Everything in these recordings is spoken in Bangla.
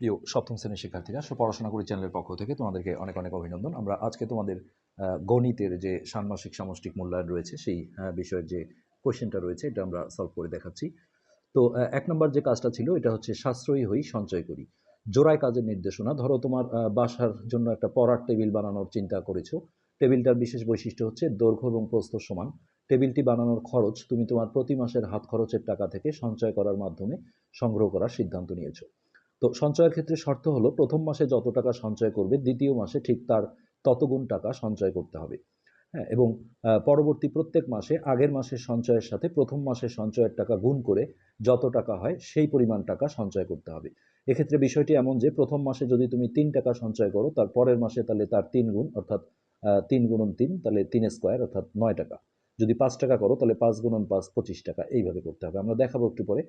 প্রিয় সপ্তম শ্রেণির শিক্ষার্থীরা পড়াশোনা করি চ্যানেলের পক্ষ থেকে তোমাদেরকে অনেক অনেক অভিনন্দন। আমরা আজকে তোমাদের গণিতের যে ষান্মাসিক সামষ্টিক মূল্যায়ন রয়েছে, সেই বিষয়ের যে কোয়েশ্চেনটা রয়েছে, এটা আমরা সলভ করে দেখাচ্ছি। তো এক নম্বর যে কাজটা ছিল, এটা হচ্ছে সাশ্রয়ী হই সঞ্চয় করি। জোড়ায় কাজের নির্দেশনা, ধরো তোমার বাসার জন্য একটা পড়ার টেবিল বানানোর চিন্তা করেছ, টেবিলটার বিশেষ বৈশিষ্ট্য হচ্ছে দৈর্ঘ্য এবং প্রস্থ সমান। টেবিলটি বানানোর খরচ তুমি তোমার প্রতি মাসের হাত খরচের টাকা থেকে সঞ্চয় করার মাধ্যমে সংগ্রহ করার সিদ্ধান্ত নিয়েছো। তো সঞ্চয়ের ক্ষেত্রে শর্ত হলো প্রথম মাসে যত টাকা সঞ্চয় করবে, দ্বিতীয় মাসে ঠিক তার ততগুণ টাকা সঞ্চয় করতে হবে। হ্যাঁ এবং পরবর্তী প্রত্যেক মাসে আগের মাসের সঞ্চয়ের সাথে প্রথম মাসের সঞ্চয়ের টাকা গুণ করে যত টাকা হয় সেই পরিমাণ টাকা সঞ্চয় করতে হবে। এক্ষেত্রে বিষয়টি এমন যে প্রথম মাসে যদি তুমি তিন টাকা সঞ্চয় করো, তার পরের মাসে তাহলে তার তিন গুণ, অর্থাৎ তিন গুণন তিন, তাহলে তিন স্কোয়ার, অর্থাৎ নয় টাকা। যদি পাঁচ টাকা করো, তাহলে পাঁচ গুণন পাঁচ, পঁচিশ টাকা, এইভাবে করতে হবে। আমরা দেখাবো একটু পরে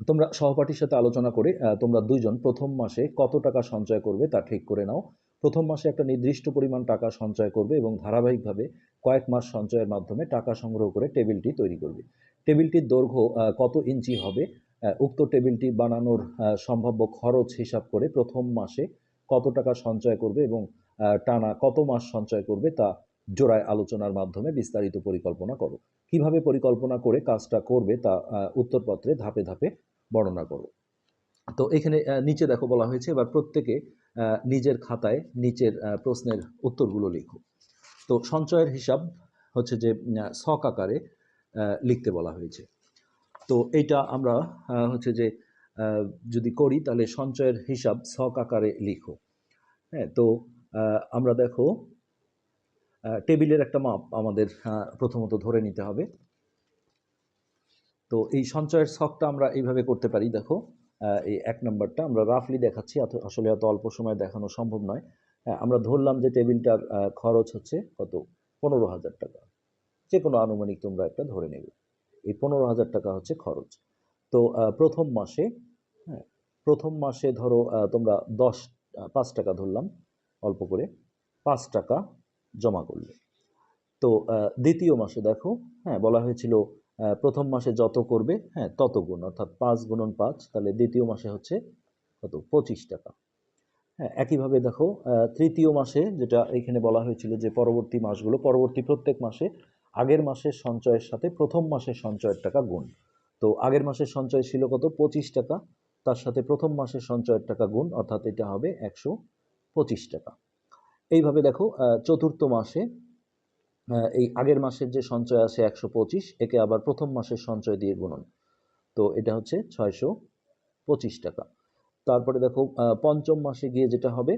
তোমরা সহপাঠীর সাথে আলোচনা করে তোমরা দুইজন প্রথম মাসে কত টাকা সঞ্চয় করবে তা ঠিক করে নাও। প্রথম মাসে একটা নির্দিষ্ট পরিমাণ টাকা সঞ্চয় করবে এবং ধারাবাহিকভাবে কয়েক মাস সঞ্চয়ের মাধ্যমে টাকা সংগ্রহ করে টেবিলটি তৈরি করবে। টেবিলটির দৈর্ঘ্য কত ইঞ্চি হবে? উক্ত টেবিলটি বানানোর সম্ভাব্য খরচ হিসাব করে প্রথম মাসে কত টাকা সঞ্চয় করবে এবং টানা কত মাস সঞ্চয় করবে তা জোড়ায় আলোচনার মাধ্যমে বিস্তারিত পরিকল্পনা করো। কীভাবে পরিকল্পনা করে কাজটা করবে তা উত্তরপত্রে ধাপে ধাপে বর্ণনা করো। তো এখানে নিচে দেখো বলা হয়েছে, এবার প্রত্যেকে নিজের খাতায় নিচের প্রশ্নের উত্তরগুলো লিখো। তো সঞ্চয়ের হিসাব হচ্ছে যে ছক আকারে লিখতে বলা হয়েছে। তো এইটা আমরা হচ্ছে যে যদি করি তাহলে সঞ্চয়ের হিসাব ছক আকারে লিখো। হ্যাঁ তো আমরা দেখো টেবিলের একটা মাপ আমাদের প্রথমত ধরে নিতে হবে। তো এই সঞ্চয়ের ছকটা আমরা এইভাবে করতে পারি দেখো। এই এক নম্বরটা আমরা রাফলি দেখাচ্ছি আসলে এত অল্প সময় দেখানো সম্ভব নয়। হ্যাঁ, আমরা ধরলাম যে টেবিলটার খরচ হচ্ছে কত? পনেরো হাজার টাকা। যে কোনো আনুমানিক তোমরা একটা ধরে নেবে। এই পনেরো হাজার টাকা হচ্ছে খরচ। তো প্রথম মাসে হ্যাঁ প্রথম মাসে ধরো তোমরা দশ পাঁচ টাকা ধরলাম অল্প করে। পাঁচ টাকা জমা করলে। তো দ্বিতীয় মাসে দেখো হ্যাঁ বলা হয়েছিল প্রথম মাসে যত করবে হ্যাঁ তত গুণ, অর্থাৎ পাঁচ গুণন পাঁচ, তাহলে দ্বিতীয় মাসে হচ্ছে কত? পঁচিশ টাকা। হ্যাঁ একইভাবে দেখো তৃতীয় মাসে যেটা এখানে বলা হয়েছিল যে পরবর্তী মাসগুলো, পরবর্তী প্রত্যেক মাসে আগের মাসের সঞ্চয়ের সাথে প্রথম মাসের সঞ্চয়ের টাকা গুণ। তো, আগের মাসের সঞ্চয় ছিল কত? পঁচিশ টাকা, তার সাথে প্রথম মাসের সঞ্চয়ের টাকা গুণ, অর্থাৎ এটা হবে একশো পঁচিশ টাকা। এইভাবে দেখো চতুর্থ মাসে এই আগের মাসের যে সঞ্চয় আছে একশো পঁচিশ, একে আবার প্রথম মাসের সঞ্চয় দিয়ে গুণন। তো এটা হচ্ছে ছয়শো পঁচিশ টাকা। তারপরে দেখো পঞ্চম মাসে গিয়ে যেটা হবে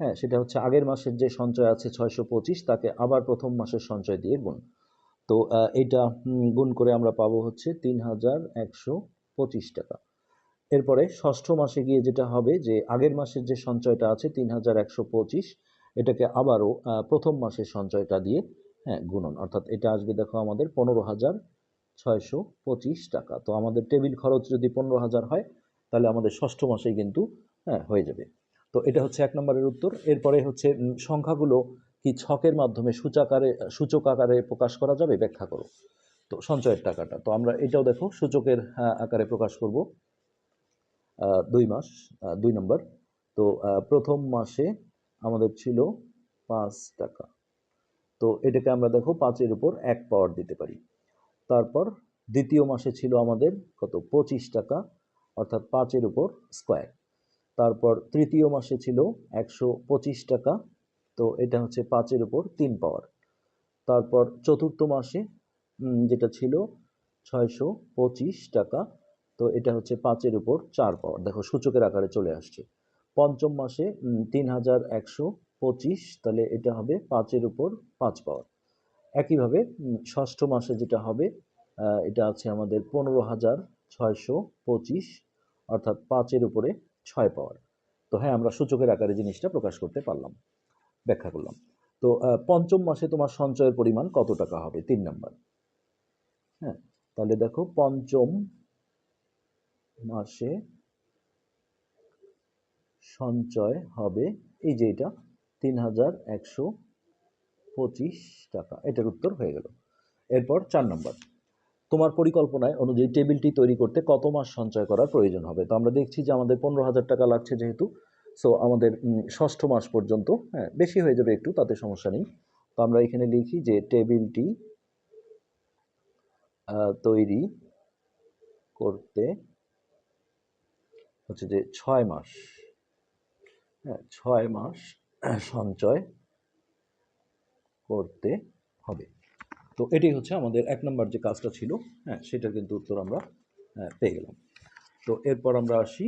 হ্যাঁ সেটা হচ্ছে আগের মাসের যে সঞ্চয় আছে ছয়শো পঁচিশ, তাকে আবার প্রথম মাসের সঞ্চয় দিয়ে গুণ। তো এটা গুণ করে আমরা পাবো হচ্ছে তিন হাজার একশো পঁচিশ টাকা। এরপরে ষষ্ঠ মাসে গিয়ে যেটা হবে, যে আগের মাসের যে সঞ্চয়টা আছে তিন হাজার একশো পঁচিশ এটাকে আবারও প্রথম মাসের সঞ্চয়টা দিয়ে হ্যাঁ গুণন। অর্থাৎ এটা আসবে দেখো আমাদের পনেরো হাজার ছয়শো পঁচিশ টাকা। তো আমাদের টেবিল খরচ যদি পনেরো হাজার হয়, তাহলে আমাদের ষষ্ঠ মাসেই কিন্তু হ্যাঁ হয়ে যাবে। তো এটা হচ্ছে এক নম্বরের উত্তর। এরপরে হচ্ছে সংখ্যাগুলো কি ছকের মাধ্যমে সূচাকারে সূচক আকারে প্রকাশ করা যাবে? ব্যাখ্যা করো। তো সঞ্চয়ের টাকাটা। তো আমরা এটাও দেখো, সূচকের আকারে প্রকাশ করব। দুই মাস দুই নম্বর। তো প্রথম মাসে আমাদের ছিল পাঁচ টাকা। তো এটাকে আমরা দেখো পাঁচের উপর এক পাওয়ার দিতে পারি। তারপর দ্বিতীয় মাসে ছিল আমাদের কত? পঁচিশ টাকা, অর্থাৎ পাঁচের উপর স্কোয়ার তারপর তৃতীয় মাসে ছিল একশো পঁচিশ টাকা, তো এটা হচ্ছে পাঁচের উপর তিন পাওয়ার তারপর চতুর্থ মাসে যেটা ছিল ছয়শো পঁচিশ টাকা, তো এটা হচ্ছে পাঁচের উপর চার পাওয়ার দেখো সূচকের আকারে চলে আসছে। পঞ্চম মাসে তিন হাজার একশো পঁচিশ, তাহলে এটা হবে পাঁচের উপর পাঁচ পাওয়ার। একইভাবে ষষ্ঠ মাসে যেটা হবে এটা আছে আমাদের পনেরো হাজার ছয়শো পঁচিশ, অর্থাৎ পাঁচের উপরে ছয় পাওয়ার। তো হ্যাঁ আমরা সূচকের আকারে জিনিসটা প্রকাশ করতে পারলাম, ব্যাখ্যা করলাম। তো পঞ্চম মাসে তোমার সঞ্চয়ের পরিমাণ কত টাকা হবে? তিন নাম্বার। হ্যাঁ তাহলে দেখো, পঞ্চম মাসে সঞ্চয় হবে। এই যে এটা, তিন হাজার একশো পঁচিশ টাকা। এটার উত্তর হয়ে গেল। এরপর চার নম্বর। তোমার পরিকল্পনায় অনুযায়ী টেবিলটি তৈরি করতে কত মাস সঞ্চয় করার প্রয়োজন হবে? তো আমরা দেখছি যে আমাদের পনেরো হাজার টাকা লাগছে যেহেতু। সো আমাদের ষষ্ঠ মাস পর্যন্ত হ্যাঁ বেশি হয়ে যাবে একটু, তাতে সমস্যা নেই। তো আমরা এখানে লিখি যে টেবিলটি তৈরি করতে হচ্ছে যে ছয় মাস। ছয় মাস সঞ্চয় করতে হবে। তো এটাই হচ্ছে আমাদের এক নম্বর যে কাজটা ছিল হ্যাঁ সেটার কিন্তু উত্তর আমরা হ্যাঁ, পেয়ে গেলাম। তো এরপর আমরা আসি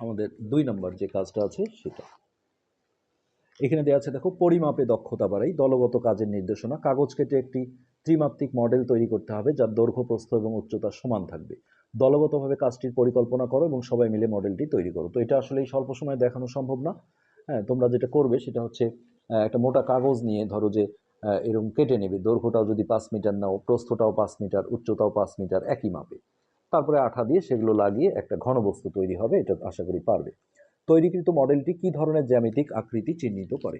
আমাদের দুই নম্বর যে কাজটা আছে সেটা। এখানে দেওয়া আছে দেখো পরিমাপে দক্ষতা বাড়াই দলগত কাজের নির্দেশনা কাগজ কেটে একটি ত্রিমাত্রিক মডেল তৈরি করতে হবে যার দৈর্ঘ্য প্রস্থ এবং উচ্চতা সমান থাকবে। দলগতভাবে কাজটির পরিকল্পনা করো এবং সবাই মিলে মডেলটি তৈরি করো। তো এটা আসলে স্বল্প সময়ে দেখানো সম্ভব না। হ্যাঁ তোমরা যেটা করবে সেটা হচ্ছে একটা মোটা কাগজ নিয়ে ধরো যে এরকম কেটে নেবে। দৈর্ঘ্যটাও যদি পাঁচ মিটার নাও, প্রস্থটাও পাঁচ মিটার, উচ্চতাও পাঁচ মিটার, একই মাপে। তারপরে আঠা দিয়ে সেগুলো লাগিয়ে একটা ঘনবস্তু তৈরি হবে, এটা আশা করি পারবে। তৈরিকৃত মডেলটি কি ধরনের জ্যামিতিক আকৃতি চিহ্নিত করে?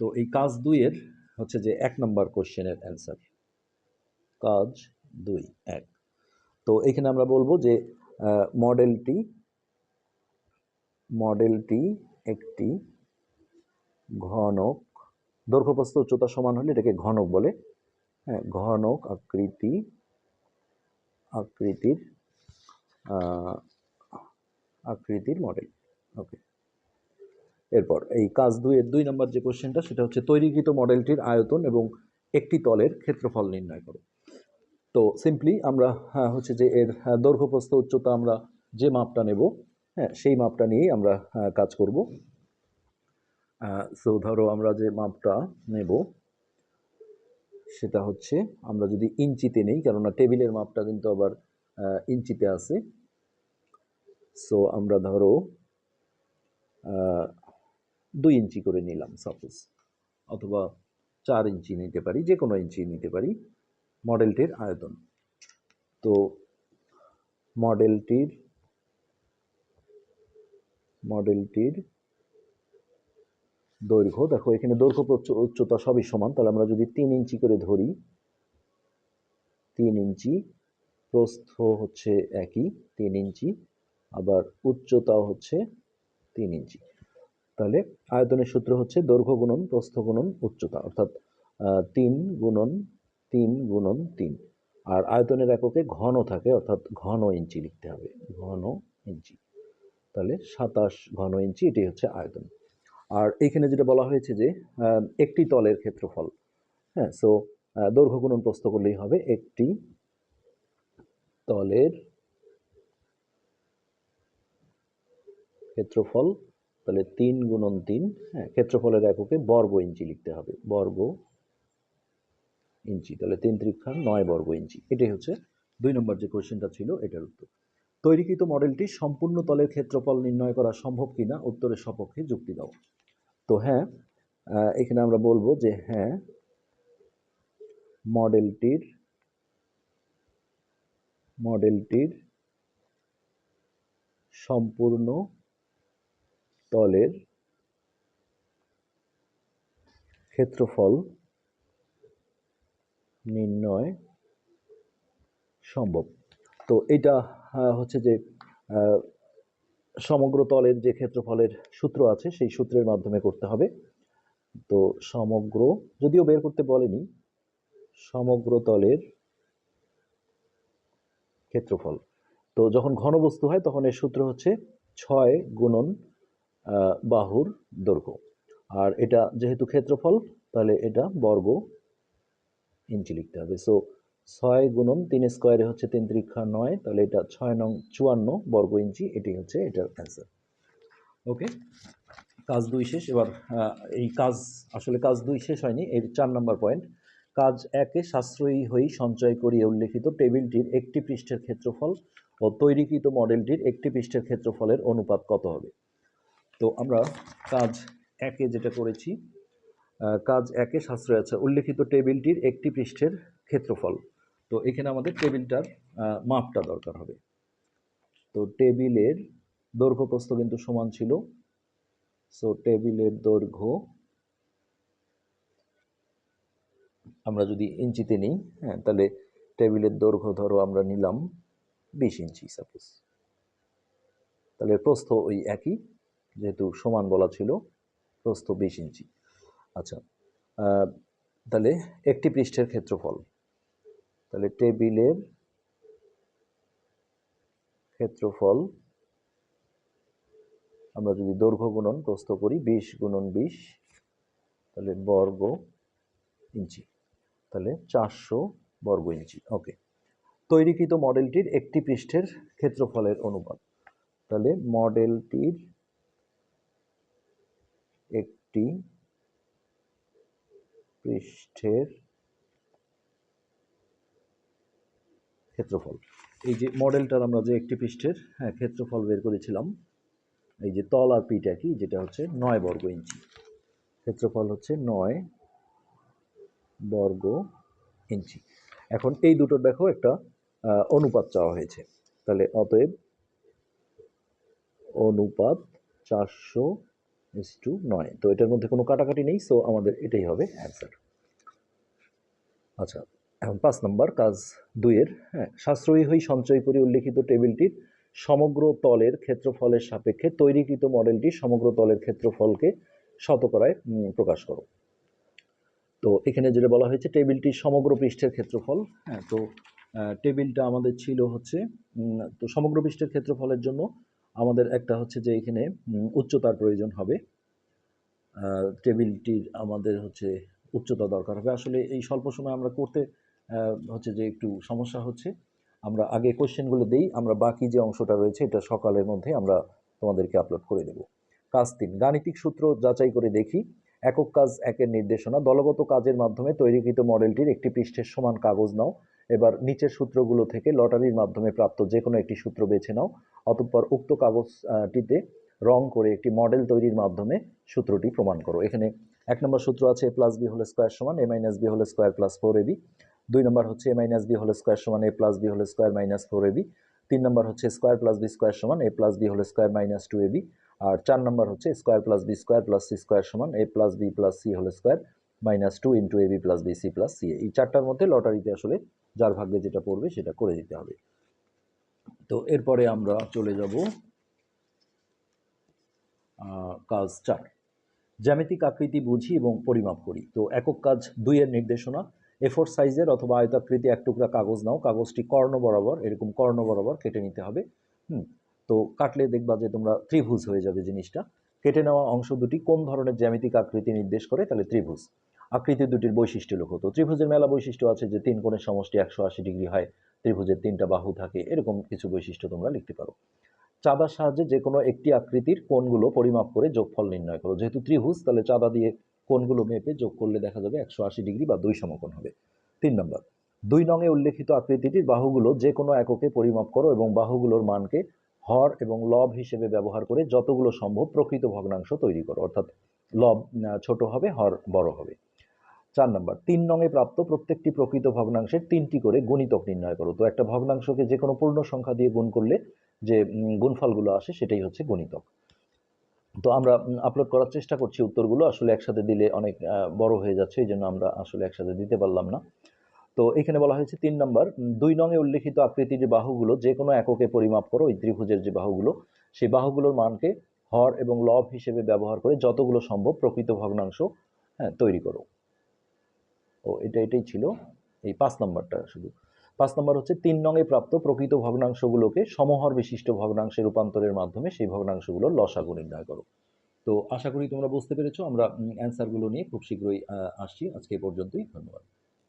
তো এই কাজ দুইয়ের হচ্ছে যে এক নম্বর কোশ্চেনের অ্যান্সার কাজ দুই, এক। তো এখানে আমরা বলব যে মডেলটি মডেলটি একটি ঘনক, দৈর্ঘ্যপ্রস্থ উচ্চতা সমান হলে এটাকে ঘনক বলে। হ্যাঁ ঘনক আকৃতি, আকৃতির আকৃতির মডেল ওকে এরপর এই কাজ দুইয়ের দুই নম্বর যে কোশ্চেনটা সেটা হচ্ছে তৈরিকৃত মডেলটির আয়তন এবং একটি তলের ক্ষেত্রফল নির্ণয় করো। তো সিম্পলি আমরা হ্যাঁ, হচ্ছে যে এর হ্যাঁ, দৈর্ঘ্য প্রস্থ উচ্চতা আমরা যে মাপটা নেব হ্যাঁ সেই মাপটা নিয়েই আমরা হ্যাঁ, কাজ করব। সো ধরো আমরা যে মাপটা নেব সেটা হচ্ছে আমরা যদি ইঞ্চিতে নেই কেননা টেবিলের মাপটা কিন্তু আবার ইঞ্চিতে আছে। সো আমরা ধরো দুই ইঞ্চি করে নিলাম সাপোজ অথবা চার ইঞ্চি নিতে পারি যে কোনো ইঞ্চি নিতে পারি। মডেলটির আয়তন। তো মডেলটির মডেলটির দৈর্ঘ্য, দেখো এখানে দৈর্ঘ্য উচ্চতা সবই সমান, তাহলে আমরা যদি তিন ইঞ্চি করে ধরি, তিন ইঞ্চি, প্রস্থ হচ্ছে একই, তিন ইঞ্চি, আবার উচ্চতাও হচ্ছে তিন ইঞ্চি। তাহলে আয়তনের সূত্র হচ্ছে দৈর্ঘ্য গুণন, প্রস্থ গুণন, উচ্চতা, অর্থাৎ তিন গুণন তিন গুণন তিন। আর আয়তনের এককে ঘন থাকে, অর্থাৎ ঘন ইঞ্চি লিখতে হবে, ঘন ইঞ্চি। তাহলে সাতাশ ঘন ইঞ্চি এটি হচ্ছে আয়তন। আর এখানে যেটা বলা হয়েছে যে একটি তলের ক্ষেত্রফল হ্যাঁ সো দৈর্ঘ্য গুণন প্রস্থ করলেই হবে একটি তলের ক্ষেত্রফল, তাহলে তিন গুণন তিন হ্যাঁ ক্ষেত্রফলের এককে বর্গ ইঞ্চি লিখতে হবে, বর্গ ইঞ্চি, তাহলে তিন ত্রিক্ষা নয় বর্গ ইঞ্চি। এটাই হচ্ছে দুই নম্বর যে কোশ্চেনটা ছিল, এটার উত্তর। তৈরিকৃত মডেলটি সম্পূর্ণ তলের ক্ষেত্রফল নির্ণয় করা সম্ভব কিনা, উত্তরের সপক্ষে যুক্তি দাও। তো হ্যাঁ এখানে আমরা বলব যে হ্যাঁ মডেলটির মডেলটির সম্পূর্ণ তলের ক্ষেত্রফল নির্ণয় সম্ভব। তো এটা হচ্ছে যে সমগ্র তলের যে ক্ষেত্রফলের সূত্র আছে, সেই সূত্রের মাধ্যমে করতে হবে। তো সমগ্র, যদিও বের করতে বলেনি, সমগ্র তলের ক্ষেত্রফল। তো যখন ঘনবস্তু হয়, তখন এর সূত্র হচ্ছে ছয় গুণন বাহুর দৈর্ঘ্য। আর এটা যেহেতু ক্ষেত্রফল, তাহলে এটা বর্গ ইঞ্চি লিখতে হবে। সো ছয় গুণন তিন স্কোয়ারে হচ্ছে তিন ত্রিক্ষা নয়, তাহলে এটা ছয় নং চুয়ান্ন বর্গ ইঞ্চি এটি হচ্ছে এটার অ্যান্সার ওকে কাজ দুই শেষ, এবার এই কাজ, আসলে কাজ দুই শেষ হয়নি, এর চার নম্বর পয়েন্ট কাজ একে সাশ্রয়ী হয়ে সঞ্চয় করিয়ে উল্লেখিত টেবিলটির একটি পৃষ্ঠের ক্ষেত্রফল ও তৈরিকৃত মডেলটির একটি পৃষ্ঠের ক্ষেত্রফলের অনুপাত কত হবে? তো আমরা কাজ একে যেটা করেছি কাজ একে সাশ্রয় আছে। উল্লেখিত টেবিলটির একটি পৃষ্ঠের ক্ষেত্রফল। তো এখানে আমাদের টেবিলটার মাপটা দরকার হবে। তো টেবিলের দৈর্ঘ্য প্রস্থ কিন্তু সমান ছিল। সো টেবিলের দৈর্ঘ্য আমরা যদি ইঞ্চিতে নিই হ্যাঁ তাহলে টেবিলের দৈর্ঘ্য ধরো আমরা নিলাম বিশ ইঞ্চি সাপোজ তাহলে প্রস্থ ওই একই, যেহেতু সমান বলা ছিল, প্রস্থ বিশ ইঞ্চি। আচ্ছা তাহলে একটি পৃষ্ঠের ক্ষেত্রফল, তাহলে টেবিলের ক্ষেত্রফল, আমরা যদি দৈর্ঘ্য গুণন প্রস্থ করি, বিশ গুণন বিশ, তাহলে বর্গ ইঞ্চি, তাহলে চারশো বর্গ ইঞ্চি ওকে তৈরিকৃত মডেলটির একটি পৃষ্ঠের ক্ষেত্রফলের অনুপাত, তাহলে মডেলটির একটি পৃষ্ঠের ক্ষেত্রফল। এই যে মডেলটার আমরা যে একটি পৃষ্ঠের হ্যাঁ ক্ষেত্রফল বের করেছিলাম, এই যে তল আর পিঠ একই যেটা হচ্ছে নয় বর্গ ইঞ্চি। ক্ষেত্রফল হচ্ছে নয় বর্গ ইঞ্চি। এখন এই দুটোর দেখো একটা অনুপাত চাওয়া হয়েছে। তাহলে অতএব অনুপাত চারশো ইস টু নয় তো এটার মধ্যে কোনো কাটাকাটি নেই সো আমাদের এটাই হবে অ্যান্সার আচ্ছা এখন পাঁচ নম্বর কাজ দুইয়ের হ্যাঁ সাশ্রয়ী হই সঞ্চয় করে উল্লেখিত টেবিলটির সমগ্র তলের ক্ষেত্রফলের সাপেক্ষে তৈরিকৃত মডেলটি সমগ্র তলের ক্ষেত্রফলকে শতকরায় প্রকাশ করো। তো এখানে যেটা বলা হয়েছে, টেবিলটির সমগ্র পৃষ্ঠের ক্ষেত্রফল হ্যাঁ তো টেবিলটা আমাদের ছিল হচ্ছে তো সমগ্র পৃষ্ঠের ক্ষেত্রফলের জন্য আমাদের একটা হচ্ছে যে এখানে উচ্চতার প্রয়োজন হবে। টেবিলটির আমাদের হচ্ছে উচ্চতা দরকার হবে। আসলে এই স্বল্প সময় আমরা করতে হচ্ছে যে একটু সমস্যা হচ্ছে। আমরা আগে কোশ্চেনগুলো দেই, আমরা বাকি যে অংশটা রয়েছে এটা সকালের মধ্যে আমরা তোমাদেরকে আপলোড করে দেব। কাজ তিন, গাণিতিক সূত্র যাচাই করে দেখি। একক কাজ একের নির্দেশনা, দলগত কাজের মাধ্যমে তৈরিকৃত মডেলটির একটি পৃষ্ঠের সমান কাগজ নাও। এবার নিচের সূত্রগুলো থেকে লটারির মাধ্যমে প্রাপ্ত যে কোনো একটি সূত্র বেছে নাও। অতঃপর উক্ত কাগজটিতে রং করে একটি মডেল তৈরির মাধ্যমে সূত্রটি প্রমাণ করো। এখানে এক নম্বর সূত্র আছে A plus B whole square সমান A minus B whole square plus four AB দুই নম্বর হচ্ছে A minus B whole square সমান A plus B whole square minus four AB তিন নম্বর হচ্ছে স্কোয়ার প্লাস বি স্কোয়ার সমান A plus B whole square minus two AB আর চার নম্বর হচ্ছে square plus B square plus C square সমান A plus B plus C whole square minus two into AB plus B C plus C এই চারটার মধ্যে লটারিতে আসলে যার ভাগ্যে যেটা পড়বে সেটা করে দিতে হবে। তো এরপরে আমরা চলে যাব কাজ চার। জ্যামিতিক আকৃতি বুঝি এবং পরিমাপ করি। তো একক কাজ দুইয়ের নির্দেশনা। এফোর সাইজের অথবা আয়তাকৃতি এক টুকরা কাগজ নাও। কাগজটি কর্ণ বরাবর, এরকম কর্ণ বরাবর কেটে নিতে হবে। হুম, তো কাটলে দেখবা যে তোমরা ত্রিভুজ হয়ে যাবে জিনিসটা। কেটে নেওয়া অংশ দুটি কোন ধরনের জ্যামিতিক আকৃতি নির্দেশ করে? তাহলে ত্রিভুজ। আকৃতি দুটির বৈশিষ্ট্য তো ত্রিভুজের মেলা বৈশিষ্ট্য আছে যে, তিন কোণের সমষ্টি একশো আশি ডিগ্রি হয়, ত্রিভুজের তিনটা বাহু থাকে, এরকম কিছু বৈশিষ্ট্য তোমরা লিখতে পারো। চাঁদার সাহায্যে যে কোনো একটি আকৃতির কোণগুলো পরিমাপ করে যোগফল নির্ণয় করো। যেহেতু ত্রিভুজ, তাহলে চাঁদা দিয়ে কোণগুলো মেপে যোগ করলে দেখা যাবে একশো আশি ডিগ্রি বা দুই সমকোণ হবে। তিন নম্বর, দুই নঙে উল্লেখিত আকৃতিটির বাহুগুলো যে কোনো এককে পরিমাপ করো এবং বাহুগুলোর মানকে হর এবং লব হিসেবে ব্যবহার করে যতগুলো সম্ভব প্রকৃত ভগ্নাংশ তৈরি করো। অর্থাৎ লব ছোট হবে, হর বড় হবে। চার নম্বর, তিন নঙে প্রাপ্ত প্রত্যেকটি প্রকৃত ভগ্নাংশের তিনটি করে গণিতক নির্ণয় করো। তো একটা ভগ্নাংশকে যে কোনো পূর্ণ সংখ্যা দিয়ে গুণ করলে যে গুণফলগুলো আসে সেটাই হচ্ছে গণিতক। তো আমরা আপলোড করার চেষ্টা করছি উত্তরগুলো, আসলে একসাথে দিলে অনেক বড় হয়ে যাচ্ছে, এই জন্য আমরা আসলে একসাথে দিতে পারলাম না। তো এখানে বলা হয়েছে তিন নম্বর দুই নঙে উল্লেখিত আকৃতির যে বাহুগুলো, যে কোনো এককে পরিমাপ করো, ওই ত্রিভুজের যে বাহুগুলো, সেই বাহুগুলোর মানকে হর এবং লব হিসেবে ব্যবহার করে যতগুলো সম্ভব প্রকৃত ভগ্নাংশ হ্যাঁ তৈরি করো। ও এটা, এটাই ছিল এই পাঁচ নম্বরটা শুধু। পাঁচ নম্বর হচ্ছে তিন নঙে প্রাপ্ত প্রকৃত ভগ্নাংশগুলোকে সমহর বিশিষ্ট ভগ্নাংশে রূপান্তরের মাধ্যমে সেই ভগ্নাংশগুলোর লসাগু নির্ণয় করো। তো আশা করি তোমরা বুঝতে পেরেছ, আমরা অ্যান্সারগুলো নিয়ে খুব শীঘ্রই আসছি। আজকে পর্যন্তই, ধন্যবাদ।